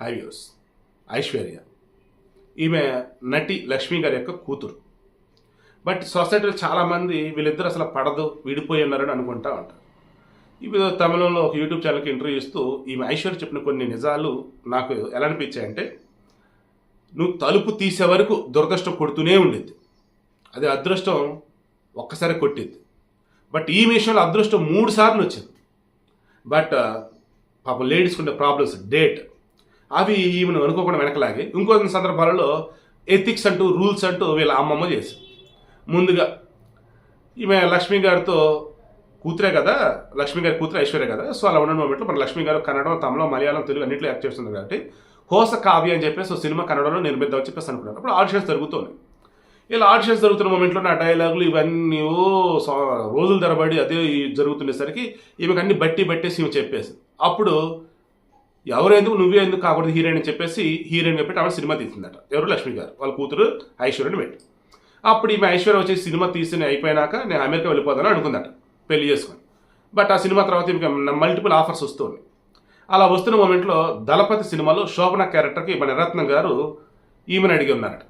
High views Aishwarya. ఈమె నటి లక్ష్మి గారి యొక్క కూతురు. బట్ సొసైటీలో చాలామంది వీళ్ళిద్దరు అసలు పడదు విడిపోయి ఉన్నారని అనుకుంటా ఉంటారు. ఇప్పుడు తమిళంలో ఒక యూట్యూబ్ ఛానల్కి ఇంటర్వ్యూ ఇస్తూ ఈమె ఐశ్వర్య చెప్పిన కొన్ని నిజాలు నాకు ఎలా అనిపించాయంటే నువ్వు తలుపు తీసే వరకు దురదృష్టం కొడుతూనే ఉండేది అది అదృష్టం ఒక్కసారి కొట్టింది బట్ ఈ విషయంలో అదృష్టం మూడు సార్లు వచ్చింది. బట్ పాపం లేడీస్కి ఉండే ప్రాబ్లమ్స్ డేట్ అవి ఈమెను అనుకోకుండా వెనకలాగి ఇంకో సందర్భాలలో ఎథిక్స్ అంటూ రూల్స్ అంటూ వీళ్ళ అమ్మమ్మ చేసి ముందుగా ఈమె లక్ష్మి గారితో కూతురే కదా లక్ష్మి గారి కూతురు ఐశ్వర్య కదా సో అలా ఉన్న మూమెంట్లో మన లక్ష్మి గారు కన్నడం తమిళం మలయాళం తెలుగు అన్నింటిలో యాక్ట్ చేస్తుంది కాబట్టి హోస కావ్య అని చెప్పేసి ఓ సినిమా కన్నడంలో నిర్మిద్దామని చెప్పేసి అనుకున్నాను అప్పుడు ఆడిషన్స్ జరుగుతున్నాయి ఇలా ఆడిషన్స్ జరుగుతున్న మూమెంట్లో నా డైలాగులు ఇవన్నీ ఓ సా- రోజుల తరబడి అదే జరుగుతుండేసరికి ఈమెకు అన్ని బట్టి బట్టేసి ఈమె చెప్పేసి అప్పుడు ఎవరెందుకు నువ్వే ఎందుకు కాకూడదు హీరోయిన్ అని చెప్పేసి హీరోయిన్ పెట్టి ఆవిడ సినిమా తీసిందట. ఎవరు? లక్ష్మి గారు. వాళ్ళ కూతురు ఐశ్వర్యని పెట్టి. అప్పుడు ఈమె ఐశ్వర్య వచ్చి సినిమా తీసి అయిపోయినాక నేను అమెరికా వెళ్ళిపోదాను అనుకుందట పెళ్ళి చేసుకొని. బట్ ఆ సినిమా తర్వాత ఈమెకి మల్టిపుల్ ఆఫర్స్ వస్తున్నాయి. అలా వస్తున్న మూమెంట్లో దళపతి సినిమాలో శోభన క్యారెక్టర్కి మన రత్నం గారు ఈమెను అడిగి ఉన్నారట.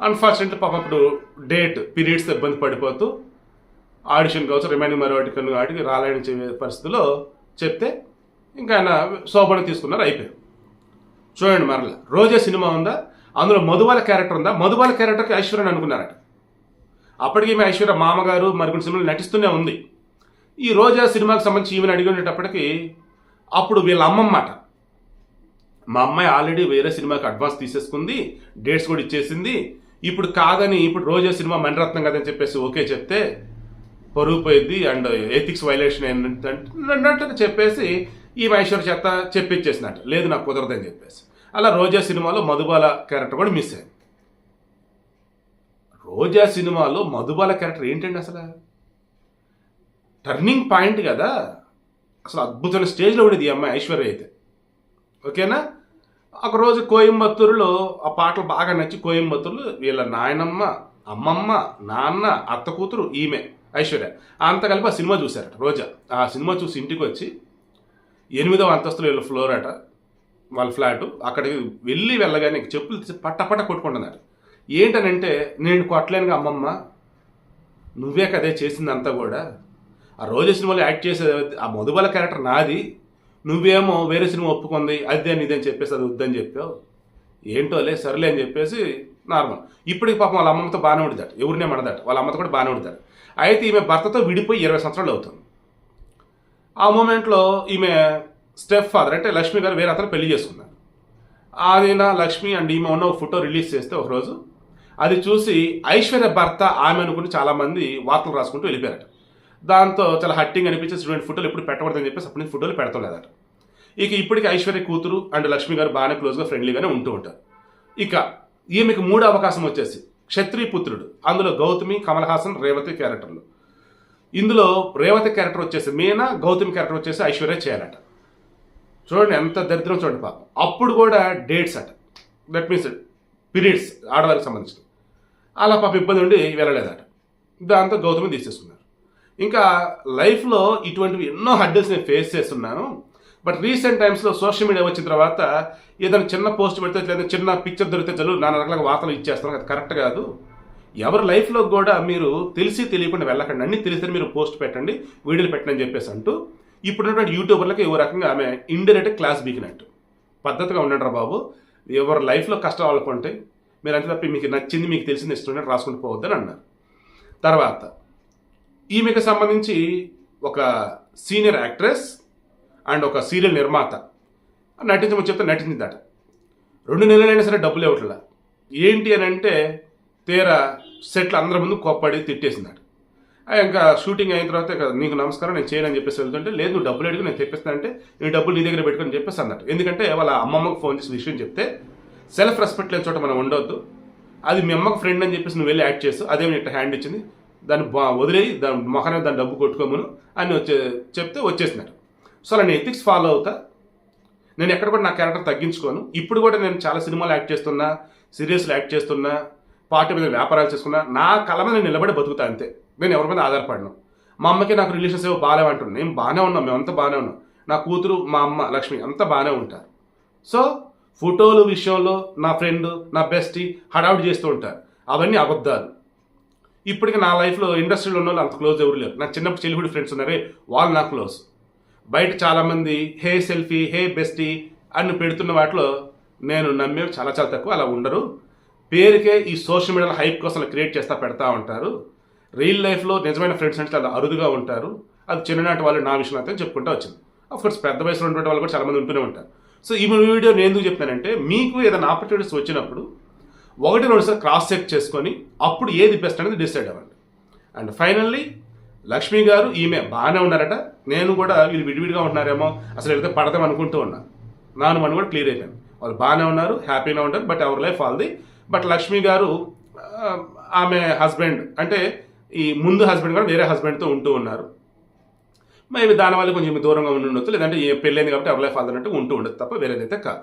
అన్ఫార్చునేట్లీ పాప అప్పుడు డేట్ పీరియడ్స్ ఇబ్బంది పడిపోతూ ఆడిషన్ కావచ్చు రిమైనింగ్ మరో వాటికి వాటికి రాలేని పరిస్థితిలో చెప్తే ఇంకా ఆయన శోభను తీసుకున్నారు అయిపోయారు చూడండి మరలా. రోజే సినిమా ఉందా? అందులో మధుబాల క్యారెక్టర్ ఉందా? మధుబాల క్యారెక్టర్కి ఐశ్వర్యని అనుకున్నారట. అప్పటికి మీ ఐశ్వర్య మామగారు మరికొన్ని సినిమాలు నటిస్తూనే ఉంది. ఈ రోజా సినిమాకి సంబంధించి ఈమెను అడిగి ఉండేటప్పటికి అప్పుడు వీళ్ళ అమ్మమ్మాట. మా అమ్మాయి ఆల్రెడీ వేరే సినిమాకి అడ్వాన్స్ తీసేసుకుంది డేట్స్ కూడా ఇచ్చేసింది. ఇప్పుడు కాదని ఇప్పుడు రోజా సినిమా మణిరత్నం కదని చెప్పేసి ఓకే చెప్తే పరుగు పోయింది అండ్ ఎథిక్స్ వైలేషన్ అన్నట్టు చెప్పేసి ఈ ఐశ్వర్య చేత చెప్పించేసినట్ట. లేదు నాకు కుదరదని చెప్పేసి. అలా రోజా సినిమాలో మధుబాల క్యారెక్టర్ కూడా మిస్ అయింది రోజా సినిమాలో మధుబాల క్యారెక్టర్ ఏంటండి అసలు? టర్నింగ్ పాయింట్ కదా. అసలు అద్భుతమైన స్టేజ్లో ఉండేది ఈ అమ్మాయి ఐశ్వర్య అయితే. ఓకేనా? ఒకరోజు కోయంబత్తూరులో ఆ పాటలు బాగా నచ్చి కోయంబత్తూరులో వీళ్ళ నాయనమ్మ అమ్మమ్మ నాన్న అత్త కూతురు ఈమె ఐశ్వర్య. అంత కలిపి ఆ సినిమా చూశారట రోజా. ఆ సినిమా చూసి ఇంటికి వచ్చి ఎనిమిదవ అంతస్తులో వీళ్ళ ఫ్లోర్ అట వాళ్ళ ఫ్లాట్. అక్కడికి వెళ్ళి వెళ్ళగానే చెప్పులు తీసి పట్ట పట్ట కొట్టుకుంటున్నారు. ఏంటనంటే నేను కొట్టలేనుగా అమ్మమ్మ నువ్వే కదే చేసింది అంతా కూడా. ఆ రోజు సినిమాలో యాక్ట్ చేసే ఆ మధుబల క్యారెక్టర్ నాది. నువ్వేమో వేరే సినిమా ఒప్పుకుంది అదే అని ఇదని చెప్పేసి అది వద్దని చెప్పావు. ఏంటోలే సర్లే అని చెప్పేసి నార్మల్. ఇప్పటికి పాపం వాళ్ళ అమ్మమ్మతో బాగానే ఉండదట ఎవరినే మనదట వాళ్ళ అమ్మతో కూడా బాగానే ఉండదట అయితే ఈమె భర్తతో విడిపోయి ఇరవై సంవత్సరాలు అవుతుంది. ఆ మూమెంట్లో ఈమె స్టెప్ ఫాదర్ అంటే లక్ష్మి గారు వేరే అతను పెళ్ళి చేసుకున్నారు. ఆయన లక్ష్మి అండ్ ఈమె ఉన్న ఒక ఫోటో రిలీజ్ చేస్తే ఒకరోజు అది చూసి ఐశ్వర్య భర్త ఆమె అనుకుని చాలామంది వార్తలు రాసుకుంటూ వెళ్ళిపోయారట. దాంతో చాలా హట్టింగ్ అనిపించి స్టూడెంట్ ఫోటోలు ఎప్పుడు పెట్టకూడదని చెప్పేసి అప్పటి నుంచి ఫోటోలు పెడతలేదట. ఇక ఇప్పటికి ఐశ్వర్య కూతురు అండ్ లక్ష్మి గారు బాగానే క్లోజ్గా ఫ్రెండ్లీగానే ఉంటూ ఉంటారు. ఇక ఈమెకి మూడో అవకాశం వచ్చేసి క్షత్రియ పుత్రుడు అందులో గౌతమి కమల్ హాసన్ రేవతి క్యారెక్టర్లు. ఇందులో రేవతి క్యారెక్టర్ వచ్చేసి మీనా గౌతమి క్యారెక్టర్ వచ్చేసి ఐశ్వర్య చేయాలట. చూడండి ఎంత దరిద్రం చూడండి పాపం. అప్పుడు కూడా డేట్స్ అట. దట్ మీన్స్ పీరియడ్స్ ఆడవారికి సంబంధించిన అలా పాప ఇబ్బంది ఉండి వెళ్ళలేదట. దాంతో గౌతమి తీసేసుకున్నారు. ఇంకా లైఫ్లో ఇటువంటివి ఎన్నో హడ్డల్స్ నేను ఫేస్ చేస్తున్నాను. బట్ రీసెంట్ టైమ్స్లో సోషల్ మీడియా వచ్చిన తర్వాత ఏదైనా చిన్న పోస్ట్ పెడితే లేదా చిన్న పిక్చర్ దొరికితే చదువు నాన్న రకాల వార్తలు ఇచ్చేస్తాను. అది కరెక్ట్ కాదు. ఎవరి లైఫ్లో కూడా మీరు తెలిసి తెలియకుండా వెళ్ళకండి. అన్ని తెలిసి మీరు పోస్ట్ పెట్టండి వీడియోలు పెట్టండి అని చెప్పేసి అంటూ ఇప్పుడున్నటువంటి యూట్యూబర్లకు ఏ రకంగా ఆమె ఇండైరెక్ట్ క్లాస్ బీకినట్టు పద్ధతిగా ఉండండి బాబు. ఎవరి లైఫ్లో కష్టాలు వాళ్ళకుంటే మీరు అంతే తప్ప మీకు నచ్చింది మీకు తెలిసింది ఇష్టం రాసుకుంటూ పోవద్దని అన్నారు. తర్వాత ఈమెకు సంబంధించి ఒక సీనియర్ యాక్ట్రెస్ అండ్ ఒక సీరియల్ నిర్మాత నటించమని చెప్తే నటించిందట. రెండు నెలలైనా సరే డబ్బులు ఇవ్వట్లా. ఏంటి అని అంటే తీరా సెట్లు అందరి ముందు కోప్పడి తిట్టేసిందట. ఇంకా షూటింగ్ అయిన తర్వాత ఇక నీకు నమస్కారం నేను చేయనని చెప్పేసి వెళ్తుంటే లేదు నువ్వు డబ్బులు అడిగి నేను తెప్పిస్తాను అంటే నేను డబ్బులు నీ దగ్గర పెట్టుకొని చెప్పేసి అన్నట్టు. ఎందుకంటే వాళ్ళ అమ్మమ్మకు ఫోన్ చేసి విషయం చెప్తే సెల్ఫ్ రెస్పెక్ట్ లేని చోట మనం ఉండొద్దు. అది మీ అమ్మకు ఫ్రెండ్ అని చెప్పేసి నువ్వు వెళ్ళి యాక్ట్ చేస్తూ అదే ఇట్లా హ్యాండ్ ఇచ్చింది. దాన్ని వదిలేయి దాని మొఖనే దాని డబ్బు కొట్టుకోమను అని వచ్చే చెప్తే వచ్చేసినారు. సో అలా నేను ఎథిక్స్ ఫాలో అవుతా. నేను ఎక్కడ కూడా నా క్యారెక్టర్ తగ్గించుకోను. ఇప్పుడు కూడా నేను చాలా సినిమాలు యాక్ట్ చేస్తున్నా సీరియల్స్లో యాక్ట్ చేస్తున్నా పార్టీ మీద వ్యాపారాలు చేసుకున్నా నా కళ మీద నిలబడి బతుకుతా అంతే. నేను ఎవరి మీద ఆధారపడను. మా అమ్మకి నాకు రిలేషన్స్ ఏవో బాగాలేమంటున్నాను నేను బాగానే ఉన్నాం మేమంతా బాగానే ఉన్నాం. నా కూతురు మా అమ్మ లక్ష్మి అంతా బాగానే ఉంటారు. సో ఫోటోలు విషయంలో నా ఫ్రెండ్ నా బెస్టీ హడావుడి చేస్తూ ఉంటారు. అవన్నీ అబద్ధాలు. ఇప్పటికి నా లైఫ్లో ఇండస్ట్రీలో ఉన్న వాళ్ళు అంత క్లోజ్ ఎవరు లేరు. నాకు చిన్నప్పుడు చెల్లిహుడి ఫ్రెండ్స్ ఉన్నారే వాళ్ళు నా క్లోజ్. బయట చాలామంది హే సెల్ఫీ హే బెస్టీ అని పెడుతున్న వాటిలో నేను నమ్మేవి చాలా చాలా తక్కువ. అలా ఉండరు. పేరుకే ఈ సోషల్ మీడియాలో హైప్ కోసం క్రియేట్ చేస్తా పెడతా ఉంటారు. రియల్ లైఫ్లో నిజమైన ఫ్రెండ్స్ అంటే చాలా అరుదుగా ఉంటారు. అది చిన్ననాటి వాళ్ళు నా విషయం అయితే చెప్పుకుంటూ వచ్చింది. అఫ్ కోర్స్ పెద్ద వయసులో ఉన్నటువంటి వాళ్ళు కూడా చాలామంది ఉంటూనే ఉంటారు. సో ఈ వీడియో నేను ఎందుకు చెప్తానంటే మీకు ఏదైనా ఆపర్చునిటీస్ వచ్చినప్పుడు ఒకటి రెండుసార్లు క్రాస్ చెక్ చేసుకొని అప్పుడు ఏది బెస్ట్ అనేది డిసైడ్ అవ్వండి. అండ్ ఫైనల్లీ లక్ష్మి గారు ఈమె బాగానే ఉన్నారట. నేను కూడా వీళ్ళు విడివిడిగా ఉంటున్నారేమో అసలు వెళ్తే పడదాం అనుకుంటూ ఉన్నా. నాను మనం కూడా క్లియర్ అయిపోయాను. వాళ్ళు బాగానే ఉన్నారు హ్యాపీగా ఉంటారు బట్ ఎవరి లైఫ్ వాళ్ళది బట్ లక్ష్మి గారు ఆమె హస్బెండ్ అంటే ఈ ముందు హస్బెండ్ కూడా వేరే హస్బెండ్తో ఉంటూ ఉన్నారు. మేబీ దానివల్ల కొంచెం దూరంగా ఉండి ఉండొచ్చు లేదంటే ఏ పెళ్ళైంది కాబట్టి ఎవరి లైఫ్ వాళ్ళదంటే ఉంటూ ఉండదు తప్ప వేరేదైతే కాదు.